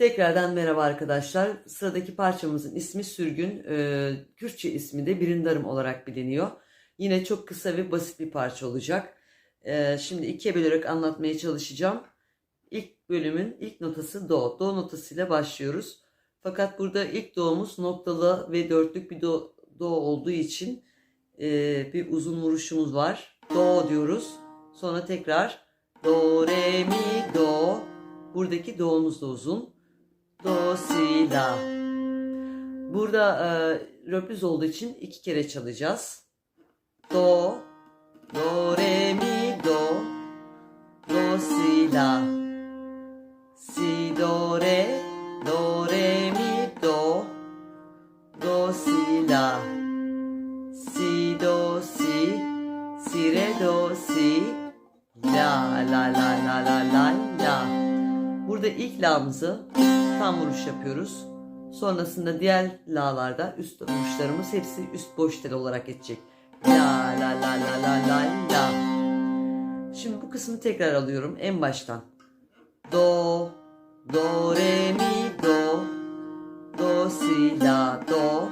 Tekrardan merhaba arkadaşlar. Sıradaki parçamızın ismi Sürgün. Ee, Kürtçe ismi de Birindarım olarak biliniyor. Yine çok kısa ve basit bir parça olacak. Ee, şimdi ikiye bölerek anlatmaya çalışacağım. İlk bölümün ilk notası Do. Do notasıyla başlıyoruz. Fakat burada ilk do'muz noktalı ve dörtlük bir do, do olduğu için e, bir uzun vuruşumuz var. Do diyoruz. Sonra tekrar do, re, mi, do. Buradaki do'muz da uzun. Do, si, la. Burada e, röpliz olduğu için iki kere çalacağız. Do, do, re, mi, do. Do, si, la. Si, do, re, do, re, mi, do. Do, si, la. Si, do, si. Si, re, do, si. La, la, la, la, la, la, la. Burada ilk la'mızı tam vuruş yapıyoruz. Sonrasında diğer la'larda üst vuruşlarımız hepsi üst boş tel olarak geçecek. La, la, la, la, la, la, la. Şimdi bu kısmı tekrar alıyorum en baştan. Do, do, re, mi, do. Do, si, la, do.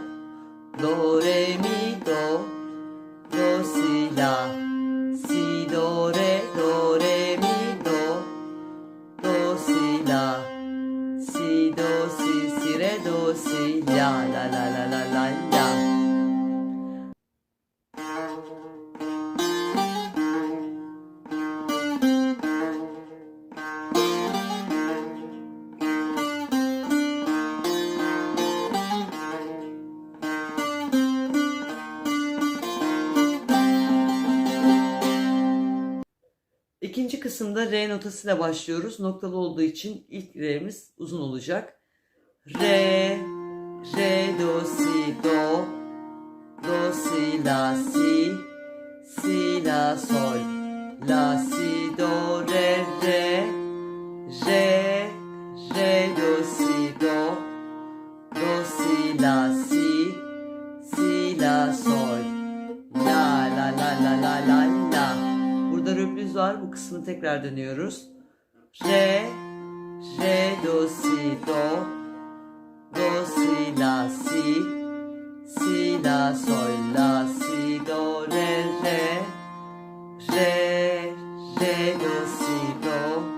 Do, re, mi, do. Do, si, la. Si, la, la, la, la, la, la. İkinci kısımda re notasıyla başlıyoruz. Noktalı olduğu için ilk re'miz uzun olacak. Re, re, do, si, do, do, si, la, si, si, la, sol, la, si, do, re, re, re, re, do, si, do, do, si, la, si, si, la, sol, la, la, la, la, la, la, la. Burada röpliz var. Bu kısmı tekrar dönüyoruz. Re, re, do, si, do, do, si, la, si, si, la, sol, la, si, do, re, re, re, re, do, si, do,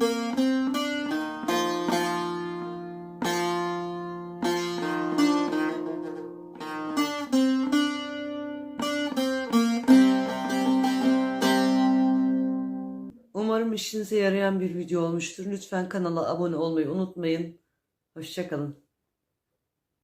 Umarım işinize yarayan bir video olmuştur. Lütfen kanala abone olmayı unutmayın. Hoşçakalın.